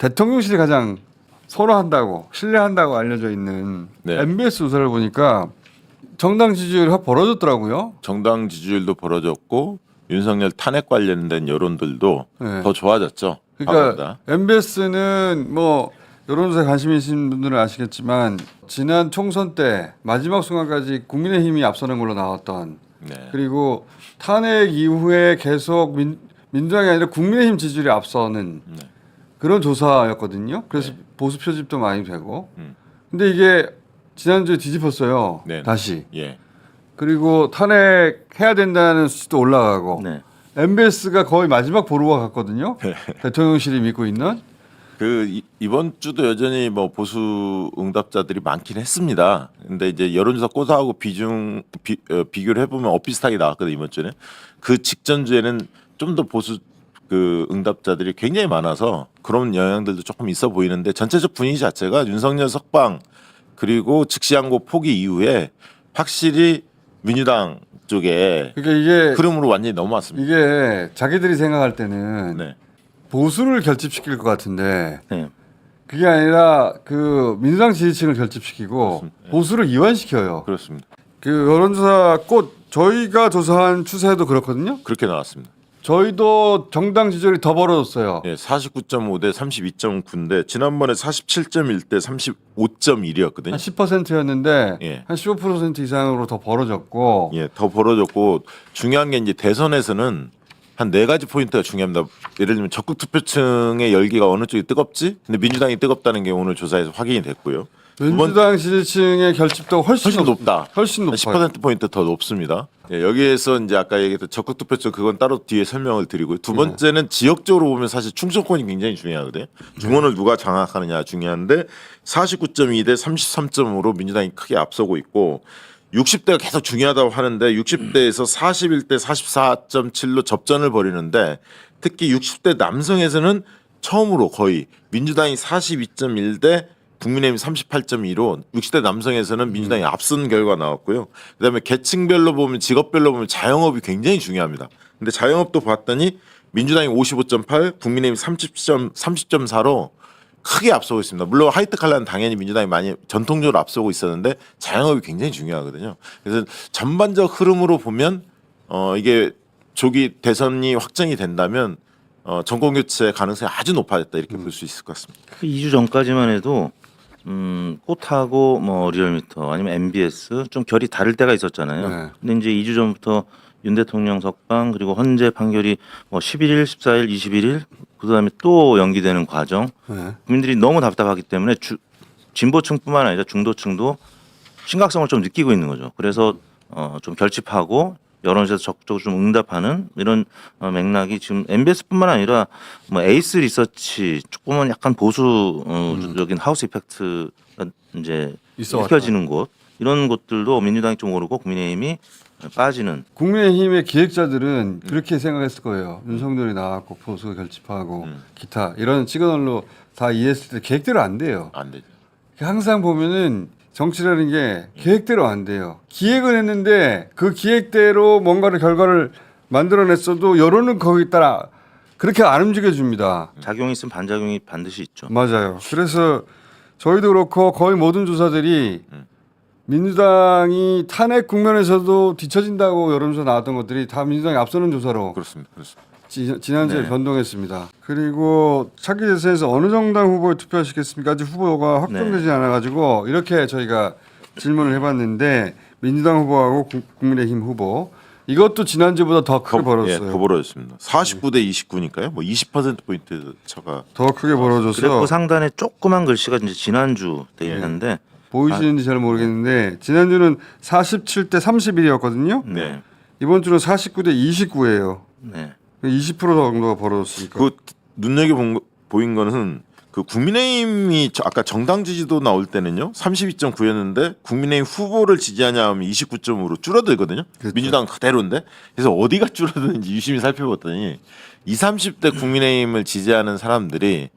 대통령실이 가장 선호한다고 신뢰한다고 알려져 있는 네. MBS 조사를 보니까 정당 지지율이 확 벌어졌더라고요. 정당 지지율도 벌어졌고 윤석열 탄핵 관련된 여론들도 네. 더 좋아졌죠. 그러니까. MBS는 뭐 여론조사에 관심 있으신 분들은 아시겠지만 지난 총선 때 마지막 순간까지 국민의힘이 앞서는 걸로 나왔던 네. 그리고 탄핵 이후에 계속 민, 민주당이 아니라 국민의힘 지지율이 앞서는 네. 그런 조사였거든요. 그래서 보수 표집도 많이 되고. 음. 근데 이게 지난주에 뒤집었어요. 네. 다시. 예. 그리고 탄핵 해야 된다는 수치도 올라가고. 네. MBS가 거의 마지막 보루와 같거든요. 네. 대통령실이 믿고 있는. 그 이- 이번 주도 여전히 뭐 보수 응답자들이 많긴 했습니다. 근데 이제 여론조사 꼬사하고 비중 비, 어, 비교를 해보면 엇비슷하게 나왔거든요 이번 주는. 그 직전 주에는 좀 더 보수 그 응답자들이 굉장히 많아서 그런 영향들도 조금 있어 보이는데 전체적 분위기 자체가 윤석열 석방 그리고 즉시 항고 포기 이후에 확실히 민주당 쪽에 그러니까 이게 흐름으로 완전히 넘어왔습니다. 이게 자기들이 생각할 때는 네. 보수를 결집시킬 것 같은데 네. 그게 아니라 그 민주당 지지층을 결집시키고 네. 보수를 이완시켜요. 그렇습니다. 그 여론조사 꼭 저희가 조사한 추세도 그렇거든요. 그렇게 나왔습니다. 저희도 정당 지지율이 더 벌어졌어요. 예, 49.5 대 32.9인데 지난번에 47.1 대 35.1이었거든요. 한 10%였는데 예. 한 15% 이상으로 더 벌어졌고 예, 더 벌어졌고 중요한 게 이제 대선에서는 한 네 가지 포인트가 중요합니다. 예를 들면 적극 투표층의 열기가 어느 쪽이 뜨겁지? 근데 민주당이 뜨겁다는 게 오늘 조사에서 확인이 됐고요. 민주당 지지층의 결집도 훨씬, 훨씬 높- 높다. 훨씬 높아요. 10% 포인트 더 높습니다. 예, 여기에서 이제 아까 얘기했던 적극 투표층 그건 따로 뒤에 설명을 드리고요. 두 번째는 지역적으로 보면 사실 충청권이 굉장히 중요하거든요. 중원을 누가 장악하느냐 중요한데 49.2 대 33.5로 민주당이 크게 앞서고 있고 60대가 계속 중요하다고 하는데 60대에서 41대 44.7로 접전을 벌이는데 특히 60대 남성에서는 처음으로 거의 민주당이 42.1대 국민의힘 38.2로 60대 남성에서는 민주당이 앞선 결과 나왔고요. 그다음에 계층별로 보면 직업별로 보면 자영업이 굉장히 중요합니다. 근데 자영업도 봤더니 민주당이 55.8, 국민의힘 30점 30.4로 크게 앞서고 있습니다. 물론 하이트 칼라는 당연히 민주당이 많이 전통적으로 앞서고 있었는데 자영업이 굉장히 중요하거든요. 그래서 전반적 흐름으로 보면 어 이게 조기 대선이 확정이 된다면 어 정권 교체 가능성이 아주 높아졌다 이렇게 볼 수 있을 것 같습니다. 그 2주 전까지만 해도 음, 꽃하고 뭐 리얼미터 아니면 MBS 좀 결이 다를 때가 있었잖아요. 네. 근데 이제 2주 전부터 윤 대통령 석방 그리고 헌재 판결이 뭐 11일, 14일, 21일 그다음에 또 연기되는 과정 네. 국민들이 너무 답답하기 때문에 주, 진보층뿐만 아니라 중도층도 심각성을 좀 느끼고 있는 거죠. 그래서 어, 좀 결집하고 여론조사 적극적으로 좀 응답하는 이런 어, 맥락이 지금 MBS뿐만 아니라 뭐 에이스 리서치 조금은 약간 보수적인 하우스 이펙트가 이제 있어 왔다. 느껴지는 곳 이런 곳들도 민주당이 좀 오르고 국민의힘이 빠지는 국민의힘의 기획자들은 그렇게 생각했을 거예요. 윤석열이 나왔고 보수 결집하고 음. 기타 이런 시그널로 다 이해했을 때 계획대로 안 돼요. 안 되죠. 항상 보면은 정치라는 게 계획대로 안 돼요. 기획을 했는데 그 기획대로 뭔가를 결과를 만들어냈어도 여론은 거기 따라 그렇게 안 움직여줍니다. 작용이 있으면 반작용이 반드시 있죠. 맞아요. 그래서 저희도 그렇고 거의 모든 조사들이 음. 민주당이 탄핵 국면에서도 뒤처진다고 여론조사 나왔던 것들이 다 민주당이 앞서는 조사로 그렇습니다. 그렇습니다. 지, 지난주에 네. 변동했습니다. 그리고 차기 대선에서 어느 정당 후보에 투표하시겠습니까? 아직 후보가 확정되지 네. 않아가지고 이렇게 저희가 질문을 해봤는데 민주당 후보하고 국- 국민의힘 후보 이것도 지난주보다 더 크게 더, 예, 벌었어요. 더 벌어졌습니다. 49대 29니까요. 뭐 20% 포인트 차가 더 크게 벌어져서 그래서 상단에 조그만 글씨가 이제 지난주 돼 예. 있는데 보이시는지 잘 모르겠는데 지난주는 47대 31이었거든요. 네. 이번 주는 49대 29예요. 네. 20% 정도가 벌어졌으니까. 그 눈여겨 본, 거- 보인 거는 그 국민의힘이 저- 아까 정당 지지도 나올 때는요 32.9였는데 국민의힘 후보를 지지하냐 하면 29.5로 줄어들거든요 그렇죠. 민주당 그대로인데 그래서 어디가 줄어드는지 유심히 살펴봤더니 20, 30대 국민의힘을 지지하는 사람들이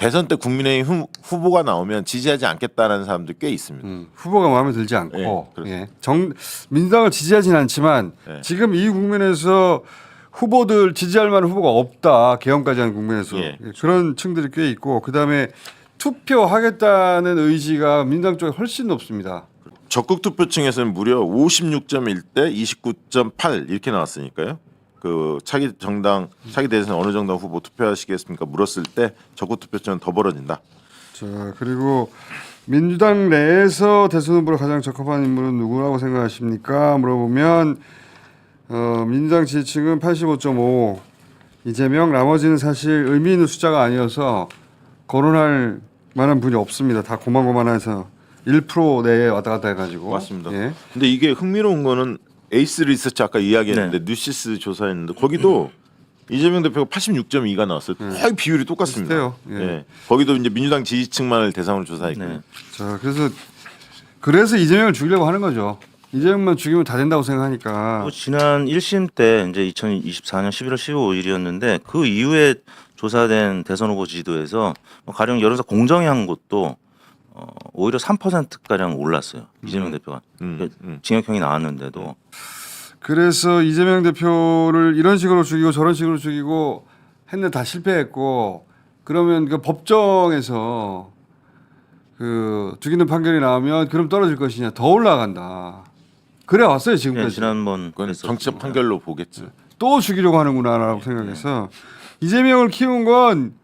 대선 때 국민의힘 후, 후보가 나오면 지지하지 않겠다는 사람들 꽤 있습니다 음, 후보가 마음에 들지 않고 예. 예, 정 민주당을 지지하진 않지만 예. 지금 이 국면에서 후보들 지지할 만한 후보가 없다. 개헌까지 한 국면에서 예. 그런 층들이 꽤 있고 그다음에 투표하겠다는 의지가 민주당 쪽에 훨씬 높습니다. 적극 투표층에서는 무려 56.1 대 29.8 이렇게 나왔으니까요. 그 차기 정당 차기 대선 어느 정당 후보 투표하시겠습니까? 물었을 때 적극 투표층은 더 벌어진다. 자 그리고 민주당 내에서 대선 후보로 가장 적합한 인물은 누구라고 생각하십니까? 물어보면 어, 민주당 지지층은 85.5 이재명 나머지는 사실 의미 있는 숫자가 아니어서 거론할 만한 분이 없습니다. 다 고만고만해서 1% 내에 왔다 갔다 해가지고 맞습니다. 예. 근데 이게 흥미로운 거는 에이스 리서치 아까 이야기했는데 뉴시스 조사했는데 거기도 이재명 대표가 86.2가 나왔어요. 거의 비율이 똑같습니다. 비슷해요. 예. 예. 거기도 이제 민주당 지지층만을 대상으로 조사했고 네. 요자 그래서 그래서 이재명을 죽이려고 하는 거죠. 이재명만 죽이면 다 된다고 생각하니까 또 지난 1심 때 이제 2024년 11월 15일이었는데 그 이후에 조사된 대선 후보 지지도에서 뭐 가령 여론조사 공정위 한 곳도 어, 오히려 3% 가량 올랐어요. 이재명 대표가 음, 음. 징역형이 나왔는데도 그래서 이재명 대표를 이런 식으로 죽이고 저런 식으로 죽이고 했는데 다 실패했고 그러면 그 법정에서 그 죽이는 판결이 나오면 그럼 떨어질 것이냐 더 올라간다. 그래 왔어요 예, 지금까지. 지난번 그건 그랬었습니다. 정치적 판결로 보겠죠. 또 죽이려고 하는구나라고 생각해서 이재명을 키운 건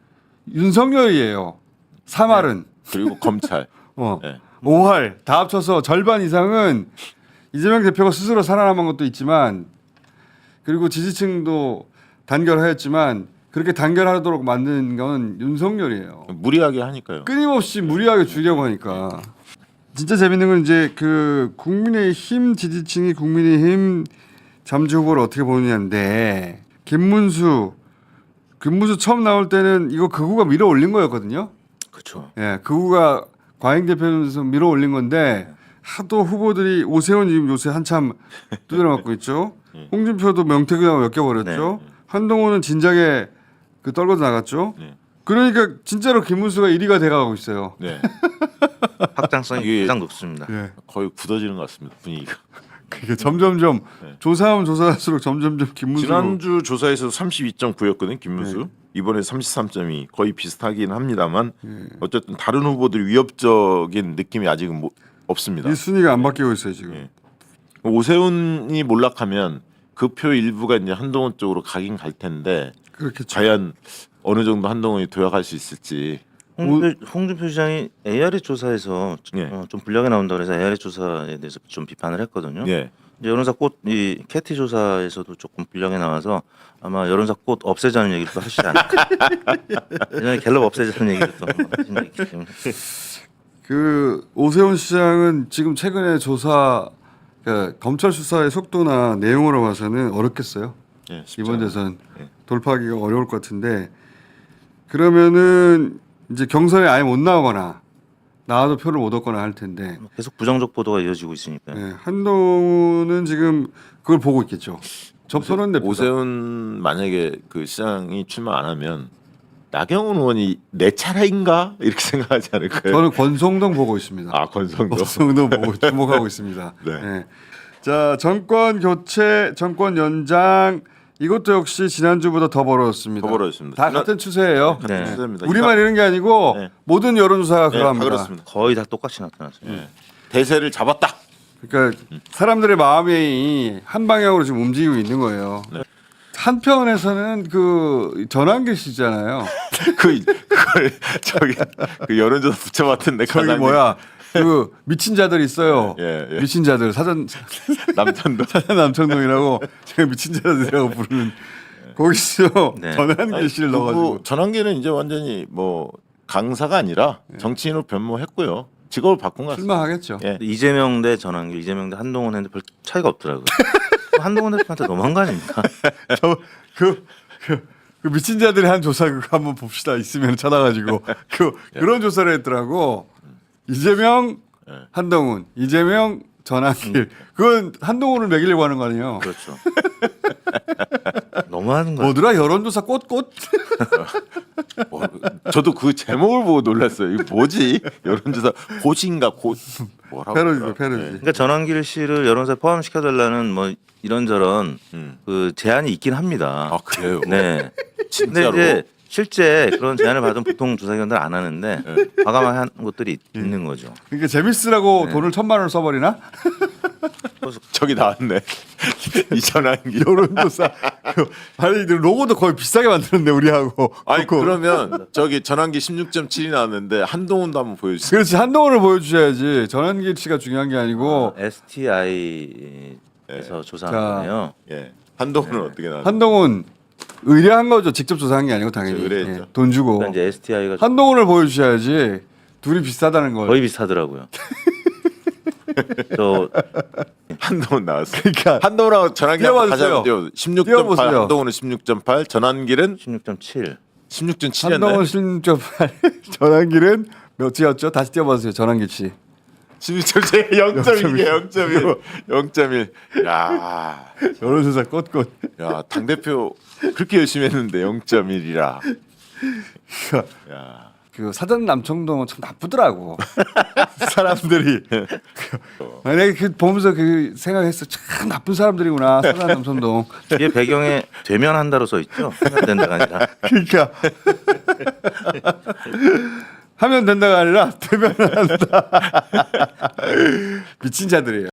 윤석열이에요. 사말은 그리고 검찰. 어. 예. 5할 다 합쳐서 절반 이상은 이재명 대표가 스스로 살아남은 것도 있지만 그리고 지지층도 단결하였지만 그렇게 단결하도록 만든 건 윤석열이에요. 무리하게 하니까요. 끊임없이 무리하게 주려고 하니까 진짜 재밌는 건 이제 그 국민의힘 지지층이 국민의힘 잠재 후보를 어떻게 보느냐인데 김문수 김문수 처음 나올 때는 이거 극우가 밀어 올린 거였거든요. 그렇죠. 예, 극우가 과잉 대표에서 밀어 올린 건데 하도 후보들이 오세훈 지금 요새 한참 두드려 맞고 있죠. 홍준표도 명태균하고 엮여버렸죠. 한동훈은 진작에 그 떨궈져 나갔죠. 네. 그러니까 진짜로 김문수가 1위가 돼가고 있어요. 네. 확장성이 가장 높습니다. 예. 거의 굳어지는 것 같습니다. 분위기가. 그게 점점점 네. 조사하면 조사할수록 점점점 김문수 지난주 조사에서 32.9였거든 김문수. 이번에 33.2 거의 비슷하긴 합니다만 어쨌든 다른 후보들이 위협적인 느낌이 아직은 뭐, 없습니다. 이 순위가 안 바뀌고 있어요 지금. 예. 오세훈이 몰락하면 그 표 일부가 이제 한동훈 쪽으로 가긴 갈 텐데 그렇겠죠. 과연 어느 정도 한동훈이 도약할 수 있을지 홍준표, 홍준표 시장이 ARE 조사에서 예. 어, 좀 불리하게 나온다 그래서 ARE 조사에 대해서 좀 비판을 했거든요. 예. 이제 여론사 꽃이 캐티 조사에서도 조금 불리하게 나와서 아마 여론사 꽃 없애자는 얘기를 또 하시지 않을까. 예전에 갤럽 없애자는 얘기를 또 하신 적이 있기 때문에. 그 오세훈 시장은 지금 최근에 조사 그러니까 검찰 수사의 속도나 내용으로 봐서는 어렵겠어요. 예, 쉽지 이번 않아요. 대선 예. 돌파하기가 어려울 것 같은데 그러면은 이제 경선에 아예 못 나오거나 나와도 표를 못 얻거나 할 텐데 계속 부정적 보도가 이어지고 있으니까. 예, 한동훈은 지금 그걸 보고 있겠죠. 접선은 대표 오세훈 만약에 그 시장이 출마 안 하면 나경원 의원이 내 차례인가 이렇게 생각하지 않을까요? 저는 권성동 보고 있습니다. 아 권성도 권성동 보고 주목하고 있습니다. 네. 예. 자 정권 교체, 정권 연장 이것도 역시 지난주보다 더 벌어졌습니다. 더 벌어졌습니다. 다 지난- 같은 추세예요. 네. 같은 추세입니다. 우리만 이런 게 아니고 네. 모든 여론조사가 네, 다 그러합니다. 그렇습니다. 거의 다 똑같이 나타났어요. 예. 대세를 잡았다. 그러니까 사람들의 마음이 한 방향으로 지금 움직이고 있는 거예요. 네. 한편에서는 그 전환길 씨잖아요. 그 그걸 저기 그 여론조사 붙여봤던데 저기 가장님. 뭐야 그 미친 자들 있어요. 예, 예. 미친 자들 사전 남편도 사전 남청동이라고 제가 미친 자들이라고 부르는 거기서 네. 전환길 씨를 넣어가지고 전환기는 이제 완전히 뭐 강사가 아니라 정치인으로 변모했고요. 직업을 바꾼 것 같습니다. 출마하겠죠. 예. 이재명 대 전환길, 이재명 대 한동훈 했는데 별 차이가 없더라고요. 한동훈 대표한테 너무한 거 아닙니까? 그, 그, 그 미친 자들이 한 조사 그거 한번 봅시다 있으면 찾아가지고 그 그런 조사를 했더라고 이재명 한동훈 이재명 전환길 그건 한동훈을 매기려고 하는 거 아니에요 그렇죠. 너무하는 거예요. 뭐더라 여론조사 꽃꽃 뭐, 저도 그 제목을 보고 놀랐어요. 이거 뭐지? 여론조사 고지인가 고 뭐라고? 패러디죠 그러더라. 패러디 예. 그러니까 전환길 씨를 여론사에 포함시켜달라는 뭐 이런저런 음. 그 제한이 있긴 합니다. 아 그래요? 네. 근데 진짜로. 이제 실제 그런 제안을 받은 보통 조사기관들 안 하는데 과감한 곳들이 있- 있는 거죠. 그러니까 재밌으라고 네. 돈을 천만 원을 써버리나? 저기 나왔네. 이 전환기. 여론조사. 아니 로고도 거의 비싸게 만들었네 우리하고. 아니 그거. 그러면 저기 전환기 16.7이 나왔는데 한동훈도 한번 보여주세요. 그렇지 한동훈을 보여주셔야지 전환기 씨가 중요한 게 아니고 STI에서 조사한 자. 거네요. 예. 한동훈은 어떻게 나왔? 한동훈 의뢰한 거죠 직접 조사한 게 아니고 당연히 그렇죠, 의뢰했죠. 예, 돈 주고 그러니까 이제 STI가 한동훈을 보여주셔야지 둘이 비슷하다는 걸. 거의 비슷하더라고요. 저 한동훈 나왔어. 그러니까 한동훈하고 전환기 한번 다시 띄워보세요. 한번 띄워. 16.8 띄워보세요. 한동훈은 16.8 전환기는 16.7. 16.7이었나요? 한동훈 16.8 전환기는 몇이었죠? 다시 띄워보세요 전환기 씨. 16.7 0.1이에요. 0.1. 0.1. 야. 여론조사 꼿꼿. 야, 당 대표 그렇게 열심히 했는데 0.1이라. 야. 그 사전 남청동은 참 나쁘더라고. 사람들이. 내가 그 보면서 그 생각했어. 참 나쁜 사람들이구나. 사전 남청동. 뒤에 배경에 되면 한다로 써 있죠. 하면 된다가 아니라. 그러니까 하면 된다가 아니라 되면 한다. 미친 자들이에요.